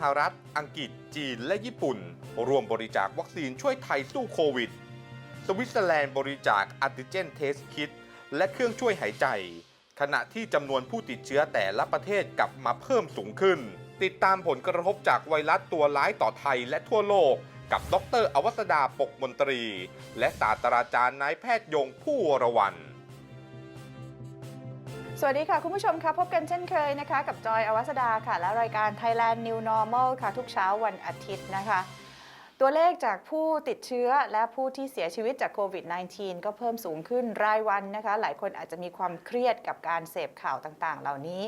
หรัฐ อังกฤษ จีน และญี่ปุ่น รวมบริจาควัคซีนช่วยไทยสู้โควิด สวิตเซอร์แลนด์บริจาคอัติเจนเทสคิดและเครื่องช่วยหายใจ ขณะที่จำนวนผู้ติดเชื้อแต่ละประเทศกลับมาเพิ่มสูงขึ้น ติดตามผลกระทบจากไวรัสตัวร้ายต่อไทยและทั่วโลก กับดรอวสดาปกมนตรี และศาสตราจารย์นายแพทย์ยงผู้วรวัน สวัสดีค่ะ คุณผู้ชมคะพบกันเช่นเคยนะคะ กับจอยอวัสดาค่ะ และรายการ Thailand New Normal ค่ะ ทุกเช้าวันอาทิตย์นะคะ ตัวเลขจากผู้ติดเชื้อและผู้ที่เสียชีวิตจากโควิด -19 ก็เพิ่มสูงขึ้นรายวันนะคะ หลายคนอาจจะมีความเครียดกับการเสพข่าวต่างๆ เหล่านี้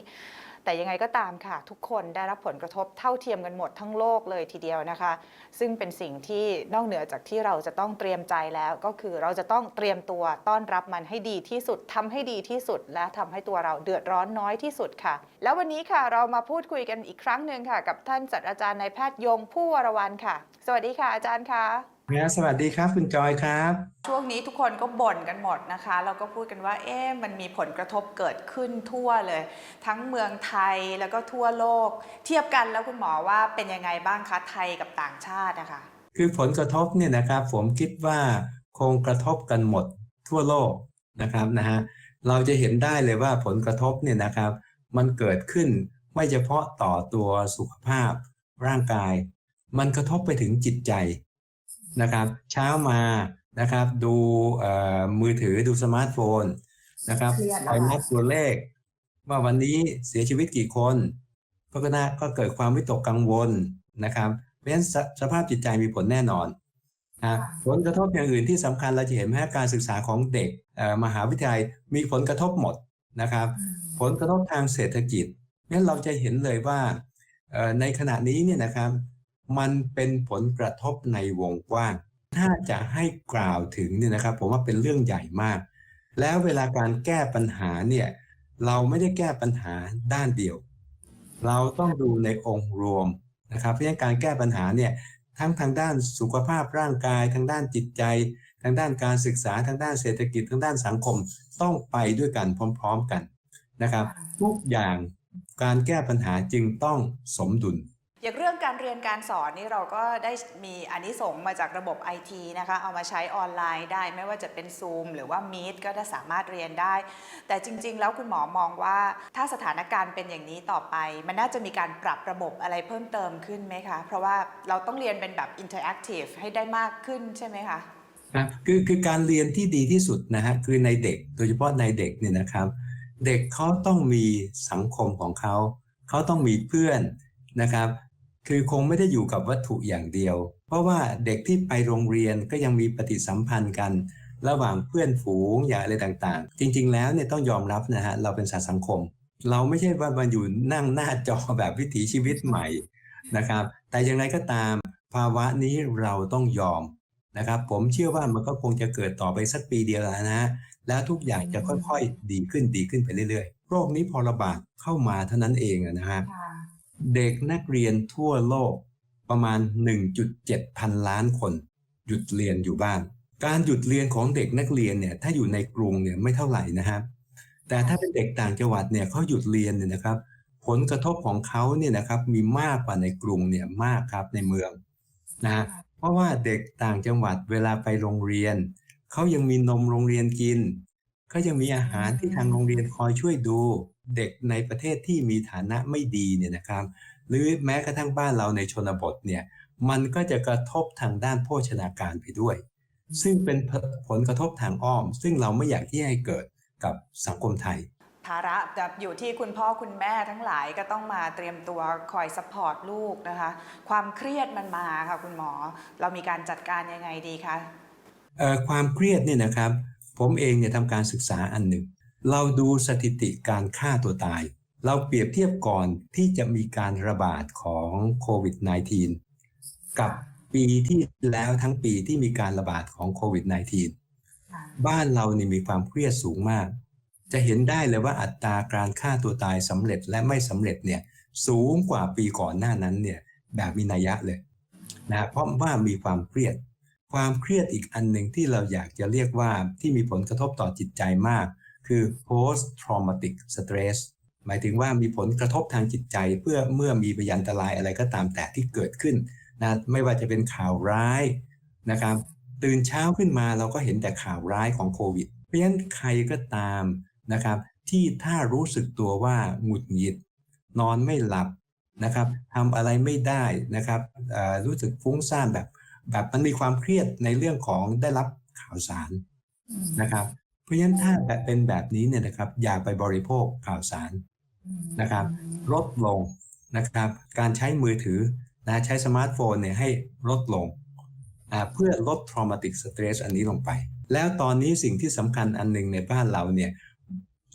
แต่ยังไงก็ตามค่ะ ทุกคนได้รับผลกระทบเท่าเทียมกันหมดทั้งโลกเลยทีเดียวนะคะ ซึ่งเป็นสิ่งที่นอกเหนือจากที่เราจะต้องเตรียมใจแล้ว ก็คือเราจะต้องเตรียมตัวต้อนรับมันให้ดีที่สุดทำให้ดีที่สุด และทำให้ตัวเราเดือดร้อนน้อยที่สุดค่ะ แล้ววันนี้ค่ะเรามาพูดคุยกันอีกครั้งหนึ่งค่ะ กับท่านศาสตราจารย์นายแพทย์ยงผู้วรวันค่ะ สวัสดีค่ะอาจารย์ค่ะ ครับสวัสดีครับคุณจอยครับ ช่วงนี้ทุกคนก็บ่นกันหมดนะคะ เราก็พูดกันว่า เอ๊ะมันมีผลกระทบเกิดขึ้นทั่วเลย ทั้งเมืองไทยแล้วก็ทั่วโลก เทียบกันแล้วคุณหมอว่าเป็นยังไงบ้างคะไทยกับต่างชาตินะคะ คือผลกระทบเนี่ยนะครับ ผมคิดว่าคงกระทบกันหมดทั่วโลกนะครับนะฮะเราจะเห็นได้เลยว่าผลกระทบเนี่ยนะครับ มันเกิดขึ้นไม่เฉพาะต่อตัวสุขภาพร่างกาย มันกระทบไปถึงจิตใจ นะครับ เช้ามานะครับ ดูเอ่อมือถือดูสมาร์ทโฟนนะครับเครียดแล้วไปค่ะนับตัวเลข ว่าวันนี้เสียชีวิตกี่คนก็น่าก็เกิดความวิตกกังวลนะครับเพราะฉะนั้นสสภาพจิตใจมีผลแน่นอนนะผลกระทบอย่างอื่นที่สำคัญเราจะเห็นแม้การศึกษาของเด็กเอ่อมหาวิทยาลัยมีผลกระทบหมดนะครับ ผลกระทบทางเศรษฐกิจงั้นเราจะเห็นเลยว่าเอ่อในขณะนี้เนี่ยนะครับ มันเป็นผลกระทบในวงกว้าง ถ้าจะให้กล่าวถึงเนี่ยนะครับ ผมว่าเป็นเรื่องใหญ่มาก แล้วเวลาการแก้ปัญหาเนี่ยเราไม่ได้แก้ปัญหาด้านเดียว เราต้องดูในองค์รวมนะครับ เพราะฉะนั้นการแก้ปัญหาเนี่ยทั้งทางด้านสุขภาพร่างกาย ทางด้านจิตใจ ทางด้านการศึกษาทางด้านเศรษฐกิจทางด้านสังคมต้องไปด้วยกันพร้อม ๆกันนะครับ ทุกอย่างการแก้ปัญหาจึงต้องสมดุล อย่างเรื่องการเรียนการสอนนี่เราก็ได้มีอานิสงส์มาจากระบบไอทีนะคะ เอามาใช้ออนไลน์ได้ไม่ว่าจะเป็น Zoom หรือว่า Meet ก็ได้สามารถเรียนได้ แต่จริง ๆ แล้วคุณหมอมองว่า ถ้าสถานการณ์เป็นอย่างนี้ต่อไป มันน่าจะมีการปรับระบบอะไรเพิ่มเติมขึ้นไหมคะ เพราะว่าเราต้องเรียนเป็นแบบ interactive ให้ได้มากขึ้นใช่ไหมคะนะคือคือการเรียนที่ดีที่สุดนะฮะคือในเด็กโดยเฉพาะในเด็กเนี่ยนะครับ เด็กเขาต้องมีสังคมของเขา เขาต้องมีเพื่อนนะครับ คือคงไม่ได้อยู่กับวัตถุอย่างเดียว เพราะว่าเด็กที่ไปโรงเรียนก็ยังมีปฏิสัมพันธ์กัน ระหว่างเพื่อนฝูงอย่างอะไรต่างๆ จริง ๆ แล้วเนี่ยต้องยอมรับนะฮะเราเป็นสัตว์สังคม เราไม่ใช่ว่ามาอยู่นั่งหน้าจอแบบวิถีชีวิตใหม่นะครับ แต่อย่างไรก็ตามภาวะนี้เราต้องยอมนะครับ ผมเชื่อว่ามันก็คงจะเกิดต่อไปสักปีเดียวแล้วนะแล้วทุกอย่างจะค่อยๆ ดีขึ้นดีขึ้นไปเรื่อยๆ โรคนี้พอระบาดเข้ามาเท่านั้นเองอะนะฮะ เด็กนักเรียนทั่วโลกประมาณ 1.7 พันล้านคน หยุดเรียนอยู่บ้าน การหยุดเรียนของเด็กนักเรียนเนี่ยถ้าอยู่ในกรุงเนี่ยไม่เท่าไหร่นะครับ แต่ถ้าเป็นเด็กต่างจังหวัดเนี่ยเขาหยุดเรียนเนี่ยนะครับ ผลกระทบของเขาเนี่ยนะครับมีมากกว่าในกรุงเนี่ยมากครับในเมืองนะฮะเพราะว่าเด็กต่างจังหวัดเวลาไปโรงเรียนเขายังมีนมโรงเรียนกินเขายังมีอาหารที่ทางโรงเรียนคอยช่วยดู เด็กในประเทศที่มีฐานะไม่ดีเนี่ยนะครับ หรือแม้กระทั่งบ้านเราในชนบทเนี่ยมันก็จะกระทบทางด้านโภชนาการไปด้วย ซึ่งเป็นผลกระทบทางอ้อม ซึ่งเราไม่อยากที่ให้เกิดกับสังคมไทยภาระแบบอยู่ที่คุณพ่อคุณแม่ทั้งหลายก็ต้องมาเตรียมตัวคอยสปอร์ตลูกนะคะ ความเครียดมันมาค่ะคุณหมอ เรามีการจัดการยังไงดีคะเอ่อความเครียดเนี่ยนะครับ ผมเองเนี่ยทำการศึกษาอันหนึ่ง เราดูสถิติการฆ่าตัวตาย เราเปรียบเทียบก่อนที่จะมีการระบาดของโควิด -19 กับปีที่แล้วทั้งปีที่มีการระบาดของโควิด -19 บ้านเรานี่มีความเครียดสูงมาก จะเห็นได้เลยว่าอัตราการฆ่าตัวตายสำเร็จและไม่สำเร็จเนี่ยสูงกว่าปีก่อนหน้านั้นเนี่ยแบบมีนัยยะเลยนะเพราะว่ามีความเครียด ความเครียดอีกอันหนึ่งที่เราอยากจะเรียกว่าที่มีผลกระทบต่อจิตใจมาก คือ post traumatic stress หมายถึงว่ามีผลกระทบทางจิตใจเพื่อเมื่อมีพยันตรายอะไรก็ตามแต่ที่เกิดขึ้นนะไม่ว่าจะเป็นข่าวร้ายนะครับ ตื่นเช้าขึ้นมาเราก็เห็นแต่ข่าวร้ายของโควิด เพราะฉะนั้นใครก็ตามนะครับที่ถ้ารู้สึกตัวว่าหงุดหงิด นอนไม่หลับนะครับทำอะไรไม่ได้นะครับรู้สึกฟุ้งซ่านแบบ แบบมันมีความเครียดในเรื่องของได้รับข่าวสารนะครับ เพราะฉะนั้นถ้าแบบเป็นแบบนี้เนี่ยนะครับอย่าไปบริโภคข่าวสารนะครับ ลดลงนะครับ การใช้มือถือนะใช้สมาร์ทโฟนเนี่ยให้ลดลงอ่าเพื่อลด traumatic stress อันนี้ลงไป แล้วตอนนี้สิ่งที่สำคัญอันหนึงในบ้านเราเนี่ย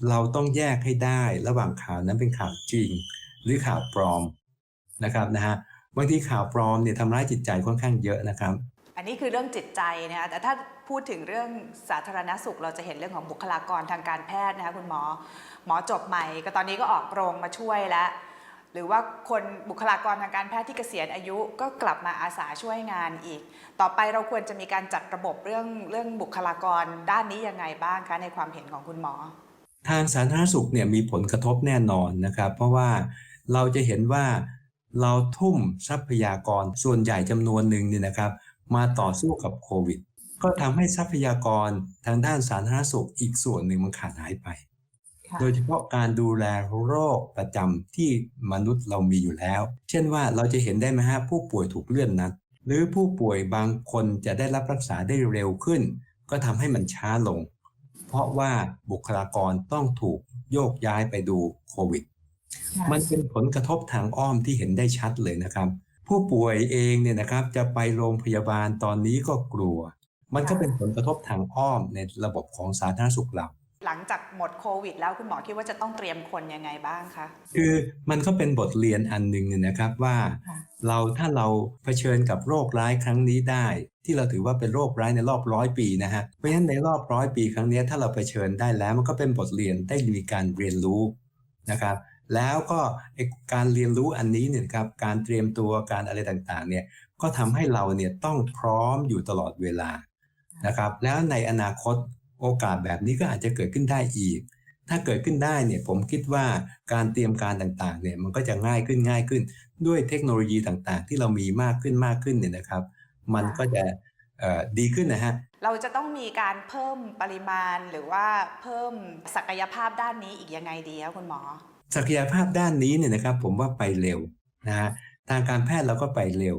เราต้องแยกให้ได้ระหว่างข่าวนั้นเป็นข่าวจริง หรือข่าวปลอมนะครับนะฮะบางทีข่าวปลอมเนี่ยทำร้ายจิตใจค่อนข้างเยอะนะครับ อันนี้คือเรื่องจิตใจนะคะแต่ถ้า พูดถึงเรื่องสาธารณสุข เราจะเห็นเรื่องของบุคลากรทางการแพทย์นะคะคุณหมอ หมอจบใหม่ ก็ตอนนี้ก็ออกโรงมาช่วยแล้ว หรือว่าคนบุคลากรทางการแพทย์ที่เกษียณอายุก็กลับมาอาสาช่วยงานอีก ต่อไปเราควรจะมีการจัดระบบเรื่องเรื่องบุคลากรด้านนี้ยังไงบ้างคะในความเห็นของคุณหมอ ทางสาธารณสุขเนี่ยมีผลกระทบแน่นอนนะครับ เพราะว่าเราจะเห็นว่าเราทุ่มทรัพยากรส่วนใหญ่จำนวนหนึ่งเนี่ยนะครับ มาต่อสู้กับโควิด ก็ทำให้ทรัพยากรทางด้านสาธารณสุขอีกส่วนหนึ่งมันขาดหายไปค่ะโดยเฉพาะการดูแลโรคประจำที่มนุษย์เรามีอยู่แล้ว เช่นว่าเราจะเห็นได้ไหมฮะผู้ป่วยถูกเลื่อนนัด หรือผู้ป่วยบางคนจะได้รับรักษาได้เร็วขึ้น ก็ทำให้มันช้าลง เพราะว่าบุคลากรต้องถูกโยกย้ายไปดูโควิด มันเป็นผลกระทบทางอ้อมที่เห็นได้ชัดเลยนะครับ ผู้ป่วยเองเนี่ยนะครับจะไปโรงพยาบาลตอนนี้ก็กลัว มันก็เป็นผลกระทบทางอ้อมในระบบของสาธารณสุขเราหลังจากหมดโควิด แล้วคุณหมอคิดว่าจะต้องเตรียมคนยังไงบ้างคะคือมันก็เป็นบทเรียนอันหนึ่งเนี่ยนะครับว่าค่ะเราถ้าเราเผชิญกับโรคร้ายครั้งนี้ได้ ที่เราถือว่าเป็นโรคร้ายในรอบร้อยปีนะฮะเพราะฉะนั้นในรอบร้อยปีครั้งนี้ถ้าเราเผชิญได้แล้วมันก็เป็นบทเรียนได้มีการเรียนรู้นะครับ แล้วก็ไอ้การเรียนรู้อันนี้เนี่ยครับการเตรียมตัวการอะไรต่างๆเนี่ยก็ทำให้เราเนี่ยต้องพร้อมอยู่ตลอดเวลา นะครับ แล้วในอนาคตโอกาสแบบนี้ก็อาจจะเกิดขึ้นได้อีก ถ้าเกิดขึ้นได้เนี่ยผมคิดว่าการเตรียมการต่างๆเนี่ยมันก็จะง่ายขึ้นง่ายขึ้น ด้วยเทคโนโลยีต่างๆ ที่เรามีมากขึ้นมากขึ้นเนี่ยนะครับ มันก็จะเอ่อดีขึ้นนะฮะเราจะต้องมีการเพิ่มปริมาณหรือว่าเพิ่มศักยภาพด้านนี้อีกยังไงดีคะคุณหมอ ศักยภาพด้านนี้เนี่ยนะครับ ผมว่าไปเร็วนะฮะทางการแพทย์เราก็ไปเร็ว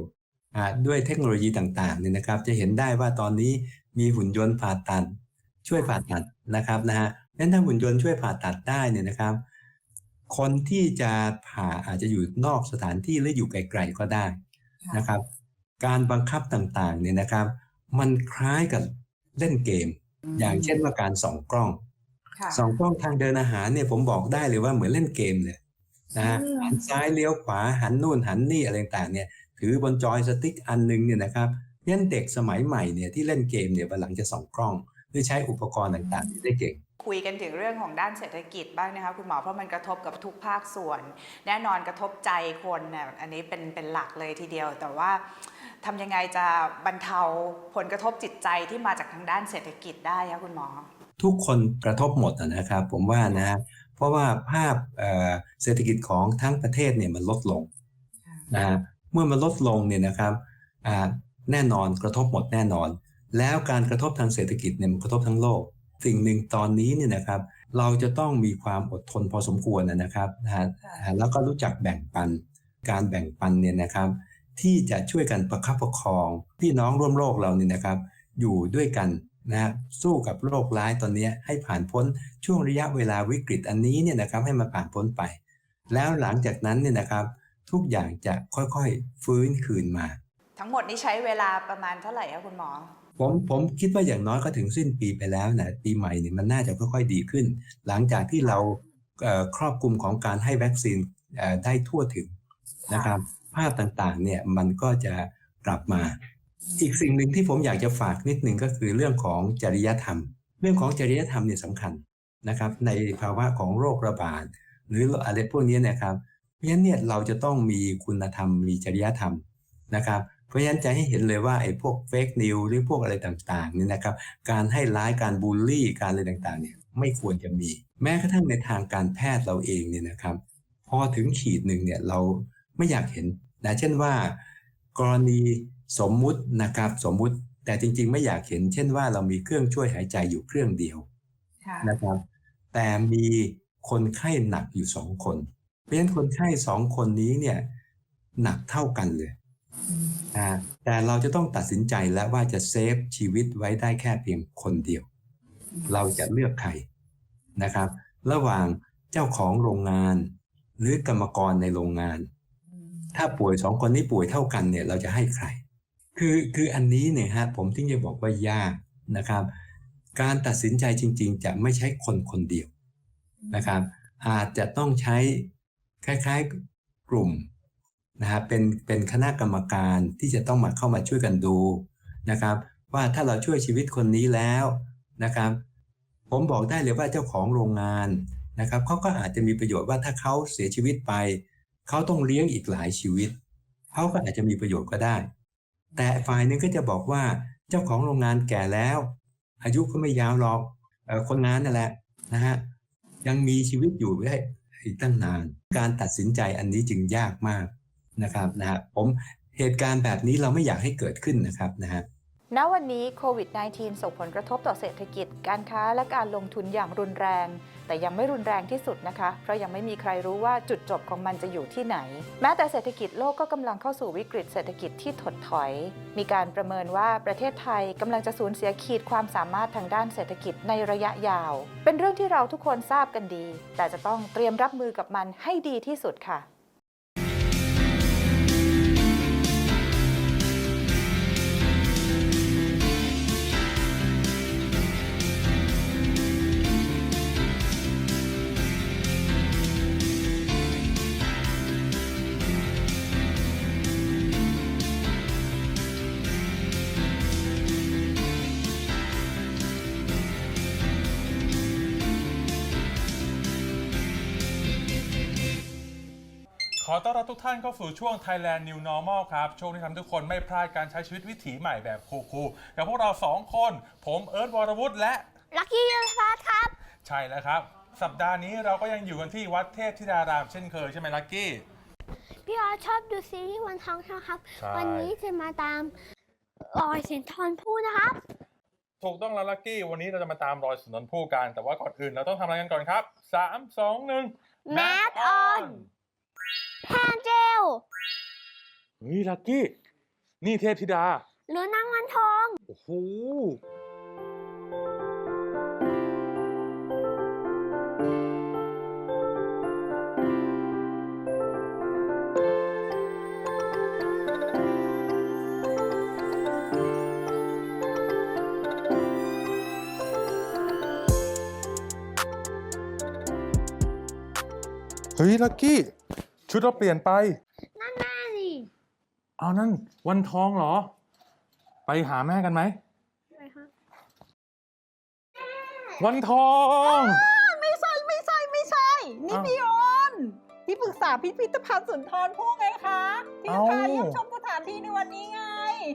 อ่าด้วยเทคโนโลยีต่างๆเนี่ยนะครับ จะเห็นได้ว่าตอนนี้ มีหุ่นยนต์ผ่าตัดช่วยผ่าตัดนะครับนะฮะนั้นถ้าหุ่นยนต์ช่วยผ่าตัดได้เนี่ยนะครับ คนที่จะผ่าอาจจะอยู่นอกสถานที่หรืออยู่ไกลๆก็ได้นะครับ การบังคับต่างๆเนี่ยนะครับ มันคล้ายกับเล่นเกม อย่างเช่นว่าการส่องกล้องค่ะสองกล้องทางเดินอาหารเนี่ยผมบอกได้เลยว่าเหมือนเล่นเกมเลยนะฮะอืมหันซ้ายเลี้ยวขวาหันนู่นหันนี่อะไรต่างๆเนี่ย ถือบนจอยสติ๊กอันหนึงเนี่ยนะครับ ยันเด็กสมัยใหม่เนี่ยที่เล่นเกมเนี่ยวันหลังจะส่องกล้องหรือใช้อุปกรณ์ต่างๆที่ได้เก่งคุยกันถึงเรื่องของด้านเศรษฐกิจบ้างนะคะคุณหมอเพราะมันกระทบกับทุกภาคส่วน แน่นอนกระทบใจคนนะอันนี้เป็นเป็นหลักเลยทีเดียว แต่ว่าทำยังไงจะบรรเทาผลกระทบจิตใจที่มาจากทางด้านเศรษฐกิจได้คะคุณหมอ ทุกคนกระทบหมดอะนะครับ ผมว่านะฮะเพราะว่าภาพเอ่อเศรษฐกิจของทั้งประเทศเนี่ยมันลดลงนะฮะเมื่อมันลดลงเนี่ยนะครับอ่า แน่นอนกระทบหมดแน่นอน แล้วการกระทบทางเศรษฐกิจเนี่ยมันกระทบทั้งโลก สิ่งหนึ่งตอนนี้เนี่ยนะครับ เราจะต้องมีความอดทนพอสมควรนะครับแล้วก็รู้จักแบ่งปัน การแบ่งปันเนี่ยนะครับ ที่จะช่วยกันประคับประคองพี่น้องร่วมโลกเราเนี่ยนะครับ อยู่ด้วยกันนะสู้กับโรคร้ายตอนนี้ให้ผ่านพ้นช่วงระยะเวลาวิกฤตอันนี้เนี่ยนะครับให้มันผ่านพ้นไป แล้วหลังจากนั้นเนี่ยนะครับ ทุกอย่างจะค่อยๆ ฟื้นคืนมา ทั้งหมดนี้ใช้เวลาประมาณเท่าไหร่คะคุณหมอ ผมผมคิดว่าอย่างน้อยก็ถึงสิ้นปีไปแล้วนะปีใหม่เนี่ยมันน่าจะค่อยๆดีขึ้น หลังจากที่เราเอ่อครอบคลุมของการให้วัคซีนเอ่อได้ทั่วถึงนะครับ ภาพต่างๆเนี่ยมันก็จะกลับมา อีกสิ่งหนึ่งที่ผมอยากจะฝากนิดหนึ่งก็คือเรื่องของจริยธรรม เรื่องของจริยธรรมเนี่ยสำคัญนะครับ ในภาวะของโรคระบาดหรืออะไรพวกนี้นะครับเพราะฉะนั้นเนี่ยเราจะต้องมีคุณธรรมมีจริยธรรมนะครับเพ ราะฉะนั้นจะให้เห็นเลยว่าไอ้พวกเฟกนิวหรือพวกอะไรต่างๆเนี่ยนะครับ การให้ร้ายการบูลลี่การอะไรต่างๆเนี่ยไม่ควรจะมี แม้กระทั่งในทางการแพทย์เราเองเนี่ยนะครับพอถึงขีดหนึ่งเนี่ยเราไม่อยากเห็นนะเช่นว่า กรณีสมมุตินะครับสมมุติแต่จริงๆ ไม่อยากเห็น เช่นว่าเรามีเครื่องช่วยหายใจอยู่เครื่องเดียวค่ะนะครับแต่มีคนไข้หนักอยู่สองคน เพราะฉะนั้นคนไข้สองคนนี้เนี่ยหนักเท่ากันเลย นะแต่เราจะต้องตัดสินใจแล้วว่าจะเซฟชีวิตไว้ได้แค่เพียงคนเดียว เราจะเลือกใครนะครับ ระหว่างเจ้าของโรงงาน หรือกรรมกรในโรงงาน ถ้าป่วยสองคนนี้ป่วยเท่ากันเนี่ยเราจะให้ใคร คือคืออันนี้เนี่ยฮะผมถึงจะบอกว่ายากนะครับ การตัดสินใจจริง ๆ จะไม่ใช่คนคนเดียวนะครับ อาจจะต้องใช้คล้ายๆกลุ่ม นะครับเป็นเป็นคณะกรรมการที่จะต้องมาเข้ามาช่วยกันดูนะครับ ว่าถ้าเราช่วยชีวิตคนนี้แล้วนะครับ ผมบอกได้เลยว่าเจ้าของโรงงานนะครับเขาก็อาจจะมีประโยชน์ว่าถ้าเขาเสียชีวิตไปเขาต้องเลี้ยงอีกหลายชีวิตเขาก็อาจจะมีประโยชน์ก็ได้ แต่ฝ่ายหนึงก็จะบอกว่าเจ้าของโรงงานแก่แล้ว อายุก็ไม่ยาวหรอกคนงานนั่นแหละนะฮะยังมีชีวิตอยู่ได้อีกตั้งนาน การตัดสินใจอันนี้จึงยากมาก นะครับนะฮะผมเหตุการณ์แบบนี้เราไม่อยากให้เกิดขึ้นนะครับนะฮะณวันนี้โควิด -19 ส่งผลกระทบต่อเศรษฐกิจ การค้าและการลงทุนอย่างรุนแรง แต่ยังไม่รุนแรงที่สุดนะคะ เพราะยังไม่มีใครรู้ว่าจุดจบของมันจะอยู่ที่ไหน แม้แต่เศรษฐกิจโลกก็กำลังเข้าสู่วิกฤตเศรษฐกิจที่ถดถอย มีการประเมินว่าประเทศไทยกำลังจะสูญเสียขีดความสามารถทางด้านเศรษฐกิจในระยะยาว เป็นเรื่องที่เราทุกคนทราบกันดี แต่จะต้องเตรียมรับมือกับมันให้ดีที่สุดค่ะ ต้อนรับทุกท่านเข้าสู่ช่วง Thailand New Normal ครับ ช่วงที่ทำให้ทุกคนไม่พลาดการใช้ชีวิตวิถีใหม่แบบคูลๆกับพวกเราสองคน ผมเอิร์ธวรวุฒิและ ลักกี้ยูสพาร์ทครับ ใช่แล้วครับ สัปดาห์นี้เราก็ยังอยู่กันที่วัดเทพธิดารามเช่นเคยใช่ไหมลักกี้ พี่ออสชอบดูซีรีส์วันทองใช่ไหมครับ ใช่ วันนี้จะมาตามรอยเสียงทอนพูดนะครับ ถูกต้องแล้วลักกี้ วันนี้เราจะมาตามรอยสุนทรภู่กันแต่ว่าก่อนอื่นเราต้องทำอะไรกันก่อนครับ 3 2 1 Mask on แฮนเจลเฮ้ยลักกี้ นี่เทพธิดา หรือนางวันทอง โอ้โห เฮ้ยลักกี้ ชุดเราเปลี่ยนไป นั่นน่าสิเอานั่นวันทองเหรอ ไปหาแม่กันไหม อะไรครับวันทอง ไม่ใช่ไม่ใช่ไม่ใช่ นี่อ้าว พี่ออนที่ปรึกษาพิพิธภัณฑ์สุนทรภู่ไงคะที่เอ้าพาเยี่ยมชมสถานที่ในวันนี้ไง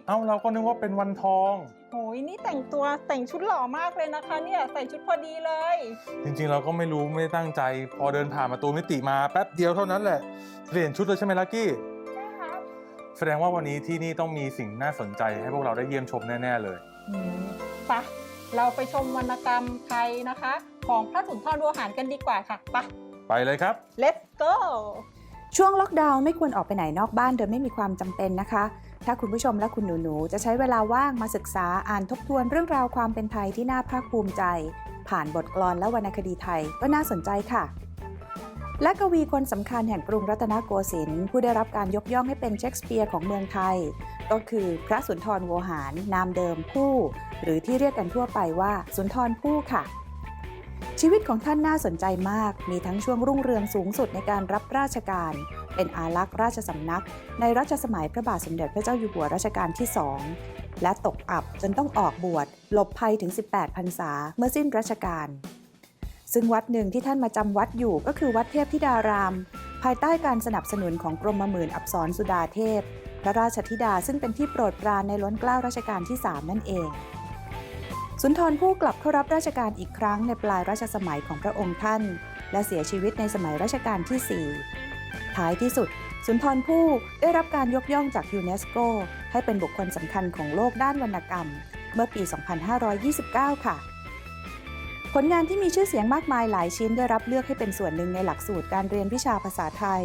เอ้าเราก็นึกว่าเป็นวันทองโหยนี่แต่งตัวแต่งชุดหล่อมากเลยนะคะ เนี่ยใส่ชุดพอดีเลย จริงๆ เราก็ไม่รู้ไม่ได้ตั้งใจ พอเดินผ่านประตูมิติมาแป๊บเดียวเท่านั้นแหละ เปลี่ยนชุดเลยใช่ไหมลักกี้ ใช่ครับ แสดงว่าวันนี้ที่นี่ต้องมีสิ่งน่าสนใจให้พวกเราได้เยี่ยมชมแน่ๆเลยปะเราไปชมวรรณกรรมไทยนะคะ ของพระสุนทรโวหารกันดีกว่าค่ะปะ ไปเลยครับ let's go ช่วงล็อกดาวน์ไม่ควรออกไปไหนนอกบ้านโดยไม่มีความจำเป็นนะคะ ถ้าคุณผู้ชมและคุณหนูๆ จะใช้เวลาว่างมาศึกษาอ่านทบทวนเรื่องราวความเป็นไทยที่น่าภาคภูมิใจ ผ่านบทกลอนและวรรณคดีไทยก็น่าสนใจค่ะ และกวีคนสำคัญแห่งกรุงรัตนโกสินทร์ผู้ได้รับการยกย่องให้เป็นเชคสเปียร์ของเมืองไทย ก็คือพระสุนทรโวหาร นามเดิมผู้ หรือที่เรียกกันทั่วไปว่าสุนทรภู่ค่ะ ชีวิตของท่านน่าสนใจมาก มีทั้งช่วงรุ่งเรืองสูงสุดในการรับราชการ เป็นอารักษ์ราชสำนัก ในรัชสมัยพระบาทสมเด็จพระเจ้าอยู่หัวรัชกาลที่สองและตกอับจนต้องออกบวชหลบภัยถึง 18พรรษาเมื่อสิ้นรัชกาล ซึ่งวัดหนึ่งที่ท่านมาจำวัดอยู่ก็คือวัดเทพธิดาราม ภายใต้การสนับสนุนของกรมหมื่นอับสรสุดาเทพ พระราชธิดาซึ่งเป็นที่โปรดปรานในล้นเกล้ารัชกาลที่ 3 นั่นเอง สุนทรภู่กลับเข้ารับราชการอีกครั้งในปลายรัชสมัยของพระองค์ท่าน และเสียชีวิตในสมัยรัชกาลที่ 4 ท้ายที่สุด สุนทรภู่ได้รับการยกย่องจากยูเนสโก ให้เป็นบุคคลสำคัญของโลกด้านวรรณกรรม เมื่อปี 2529 ค่ะ ผลงานที่มีชื่อเสียงมากมายหลายชิ้นได้รับเลือกให้เป็นส่วนหนึ่งในหลักสูตรการเรียนวิชาภาษาไทย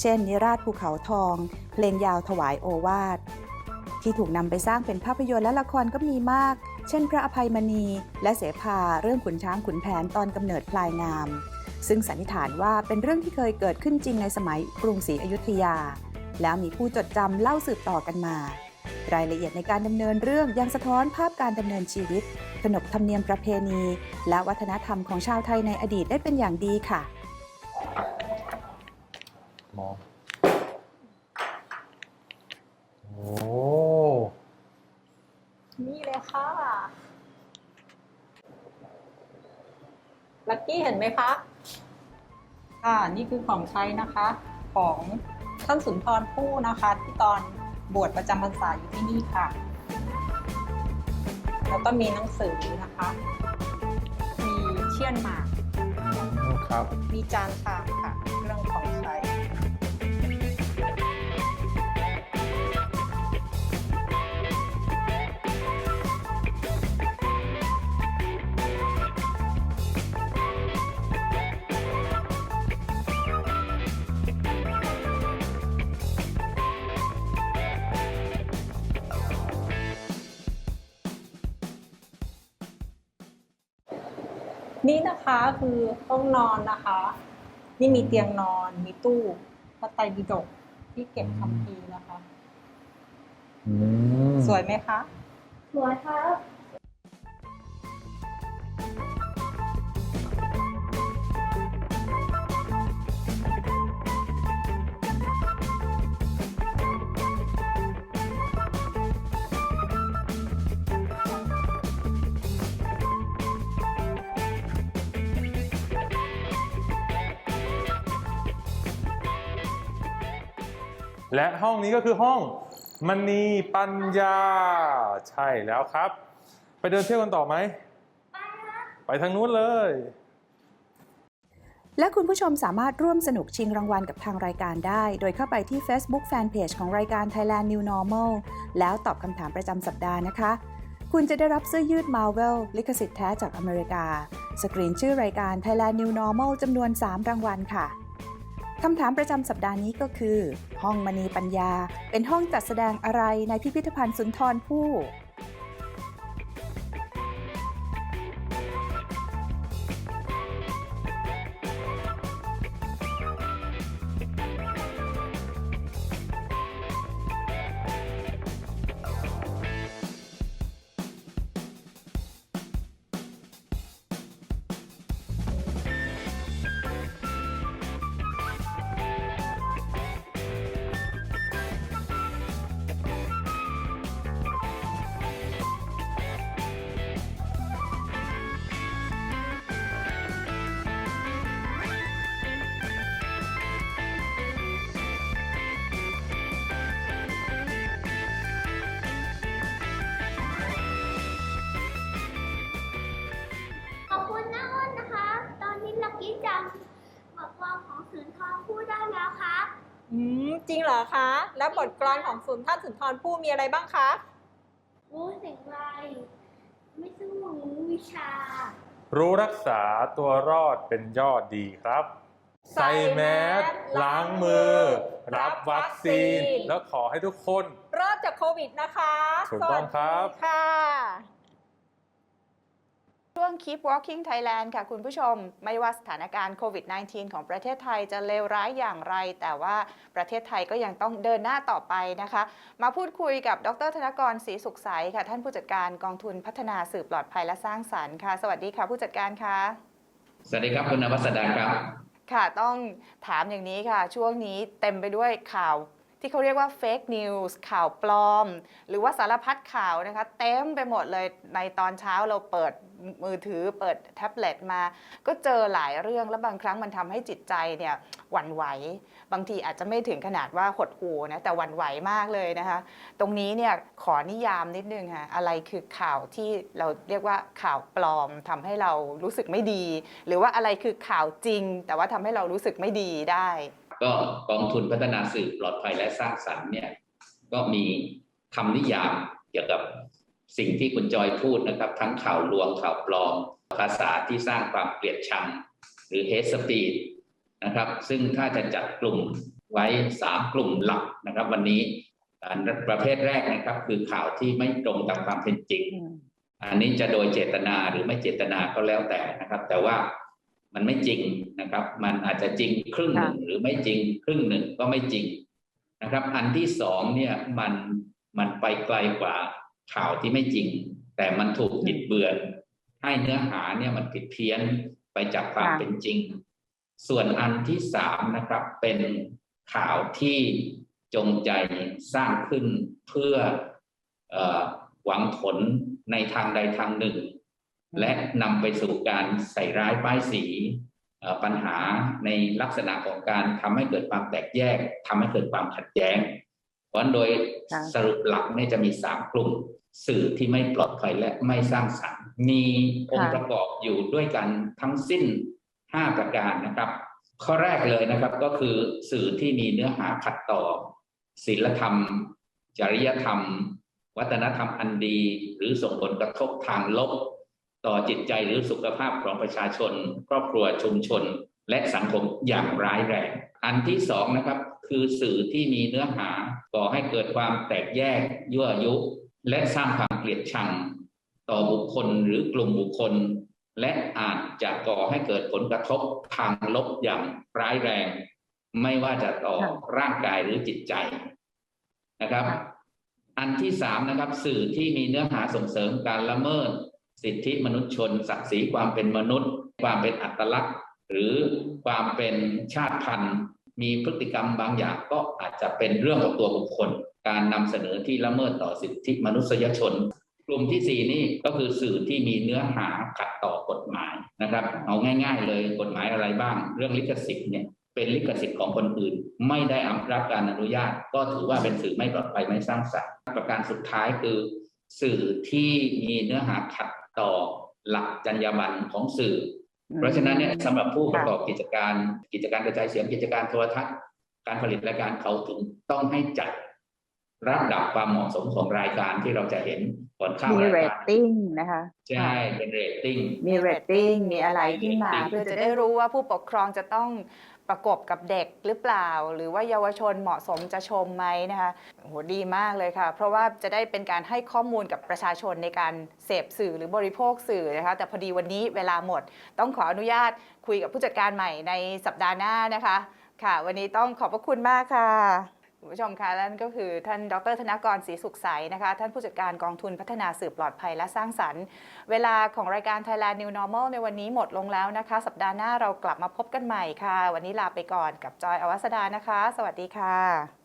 เช่น นิราชภูเขาทอง เพลงยาวถวายโอวาทที่ถูกนำไปสร้างเป็นภาพยนตร์และละครก็มีมาก เช่น พระอภัยมณี และเสภาเรื่องขุนช้างขุนแผนตอนกำเนิดพลายงาม ซึ่งสันนิษฐานว่าเป็นเรื่องที่เคยเกิดขึ้นจริงในสมัยกรุงศรีอยุธยา แล้วมีผู้จดจำเล่าสืบต่อกันมา รายละเอียดในการดำเนินเรื่องยังสะท้อนภาพการดำเนินชีวิต ขนบธรรมเนียมประเพณี และวัฒนธรรมของชาวไทยในอดีตได้เป็นอย่างดีค่ะมอโอ้ ค่ะ ลักกี้เห็นไหมคะ ค่ะ นี่คือของใช้นะคะ ของท่านสุนทรภู่นะคะ ที่ตอนบวชประจำพรรษาอยู่ที่นี่ค่ะ แล้วก็มีหนังสือนะคะ มีเชี่ยนหมาก ครับ มีจานชามค่ะเครื่องของใช้ นี่นะคะคือห้องนอนนะคะ นี่มีเตียงนอนมีตู้พระไตรปิฎกที่เก็บคัมภีร์นะคะ อืม สวยไหมคะ สวยครับ และห้องนี้ก็คือห้องมณีปัญญา ใช่แล้วครับ ไปเดินเที่ยวกันต่อไหม ไปทางนู้นเลย และคุณผู้ชมสามารถร่วมสนุกชิงรางวัลกับทางรายการได้ โดยเข้าไปที่ Facebook Fanpage ของรายการ Thailand New Normal แล้วตอบคำถามประจำสัปดาห์นะคะ คุณจะได้รับเสื้อยืด Marvel ลิขสิทธิ์แท้จากอเมริกา สกรีนชื่อรายการ Thailand New Normal จำนวน 3 รางวัลค่ะ คำถามประจำสัปดาห์นี้ก็คือ ห้องมณีปัญญา เป็นห้องจัดแสดงอะไรในพิพิธภัณฑ์สุนทรภู่ ริงเหรอคะ แล้วบทกลอนของสุนท่านสุนทรภู่มีอะไรบ้างคะรู้สิ่งไรไม่สู้รู้วิชา รู้รักษาตัวรอดเป็นยอดดีครับ ใส่แมสล้างมือ รับวัคซีน แล้วขอให้ทุกคน รอดจากโควิดนะคะ ถูกต้องครับสวัสดีค่ะ ช่วง Keep Walking Thailand ค่ะคุณผู้ชม ไม่ว่าสถานการณ์โควิด -19 ของประเทศไทยจะเลวร้ายอย่างไร แต่ว่าประเทศไทยก็ยังต้องเดินหน้าต่อไปนะคะ มาพูดคุยกับดรธนกรศรีสุขใสค่ะ ท่านผู้จัดการกองทุนพัฒนาสื่อปลอดภัยและสร้างสรรค์ค่ะ สวัสดีค่ะผู้จัดการค่ะสวัสดีครับคุณนวัสดาครับ ค่ะต้องถามอย่างนี้ค่ะ ช่วงนี้เต็มไปด้วยข่าว ที่เขาเรียกว่า fake news ข่าวปลอม หรือว่าสารพัดข่าวนะคะ เต็มไปหมดเลยในตอนเช้าเราเปิดมือถือเปิดแท็บเล็ตมา ก็เจอหลายเรื่องแล้วบางครั้งมันทำให้จิตใจเนี่ยหวั่นไหว บางทีอาจจะไม่ถึงขนาดว่าหดหูนะแต่หวั่นไหวมากเลยนะคะ ตรงนี้เนี่ยขอนิยามนิดนึงค่ะอะไรคือข่าวที่เราเรียกว่าข่าวปลอมทำให้เรารู้สึกไม่ดี หรือว่าอะไรคือข่าวจริง แต่ว่าทำให้เรารู้สึกไม่ดีได้ ก็กองทุนพัฒนาสื่อปลอดภัยและสร้างสรรค์เนี่ยก็มีคำนิยามเกี่ยวกับสิ่งที่คุณจอยพูดนะครับ ทั้งข่าวลวงข่าวปลอม ภาษาที่สร้างความเกลียดชัง หรือ hate speech นะครับ ซึ่งถ้าจะจัดกลุ่มไว้ 3 กลุ่มหลักนะครับ วันนี้อันประเภทแรกนะครับ คือข่าวที่ไม่ตรงตามความเป็นจริง อันนี้จะโดยเจตนาหรือไม่เจตนาก็แล้วแต่นะครับ แต่ว่า มันไม่จริงนะครับ มันอาจจะจริงครึ่งหนึ่งหรือไม่จริงครึ่งหนึ่งก็ไม่จริงนะครับ อันที่สองเนี่ยมันมันไปไกลกว่าข่าวที่ไม่จริง แต่มันถูกบิดเบือน ให้เนื้อหาเนี่ยมันผิดเพี้ยนไปจากความค่ะเป็นจริง ส่วนอันที่สามนะครับเป็นข่าวที่จงใจสร้างขึ้นเพื่อเออหวังผลในทางใดทางหนึ่ง และนำไปสู่การใส่ร้ายป้ายสีเอ่อปัญหาในลักษณะของการทำให้เกิดความแตกแยกทำให้เกิดความขัดแย้ง เพราะฉะนั้นโดยค่ะสรุปหลักเนี่ยจะมีสามกลุ่ม สื่อที่ไม่ปลอดภัยและไม่สร้างสรรค์ มีองค์ประกอบอยู่ด้วยกันทั้งสิ้น 5 ประการนะครับ ข้อแรกเลยนะครับก็คือสื่อที่มีเนื้อหาขัดต่อศีลธรรม จริยธรรม วัฒนธรรมอันดี หรือส่งผลกระทบทางลบ ต่อจิตใจหรือสุขภาพของประชาชน ครอบครัวชุมชน และสังคมอย่างร้ายแรงอันที่สองนะครับคือสื่อที่มีเนื้อหาก่อให้เกิดความแตกแยกยั่วยุ และสร้างความเกลียดชัง ต่อบุคคลหรือกลุ่มบุคคล และอาจจะก่อให้เกิดผลกระทบทางลบอย่างร้ายแรง ไม่ว่าจะต่อร่างกายหรือจิตใจนะครับ อันที่สามนะครับ สื่อที่มีเนื้อหาส่งเสริมการละเมิด สิทธิมนุษยชน ศักดิ์ศรีความเป็นมนุษย์ ความเป็นอัตลักษณ์ หรือความเป็นชาติพันธุ์ มีพฤติกรรมบางอย่างก็อาจจะเป็นเรื่องของตัวบุคคล การนำเสนอที่ละเมิดต่อสิทธิมนุษยชน กลุ่มที่สี่นี่ก็คือสื่อที่มีเนื้อหาขัดต่อกฎหมายนะครับ เอาง่าย ๆ เลยกฎหมายอะไรบ้าง เรื่องลิขสิทธิ์เนี่ยเป็นลิขสิทธิ์ของคนอื่น ไม่ได้รับการอนุญาต ก็ถือว่าเป็นสื่อไม่ปลอดภัยไม่สร้างสรรค์ประการสุดท้ายคือ สื่อที่มีเนื้อหาขัด ต่อหลักจรรยาบรรณของสื่อ เพราะฉะนั้นเนี่ยสำหรับผู้ประกอบกิจการกิจการกระจายเสียงกิจการโทรทัศน์ การผลิตรายการเขาถึงต้องให้จัดระดับความเหมาะสมของรายการที่เราจะเห็นก่อนเข้ามีรายเรกาตรติ้งนะคะใช่เป็นเรตติ้งมีเรตติ้งมีอะไรขึ้นมามี rating เพื่อจะได้รู้ว่าผู้ปกครองจะต้อง ประกบกับเด็กหรือเปล่า หรือว่าเยาวชนเหมาะสมจะชมไหมนะคะโหดีมากเลยค่ะ เพราะว่าจะได้เป็นการให้ข้อมูลกับประชาชนในการเสพสื่อหรือบริโภคสื่อนะคะ แต่พอดีวันนี้เวลาหมด ต้องขออนุญาตคุยกับผู้จัดการใหม่ในสัปดาห์หน้านะคะ ค่ะ วันนี้ต้องขอบพระคุณมากค่ะ คุณผู้ชมคะนั่นก็คือท่านดรธนกรศรีสุขใสนะคะท่านผู้จัดการกองทุนพัฒนาสื่อปลอดภัยและสร้างสรรค์ เวลาของรายการ Thailand New Normal ในวันนี้หมดลงแล้วนะคะ สัปดาห์หน้าเรากลับมาพบกันใหม่ค่ะ วันนี้ลาไปก่อนกับจอยอวัสดานะคะ สวัสดีค่ะ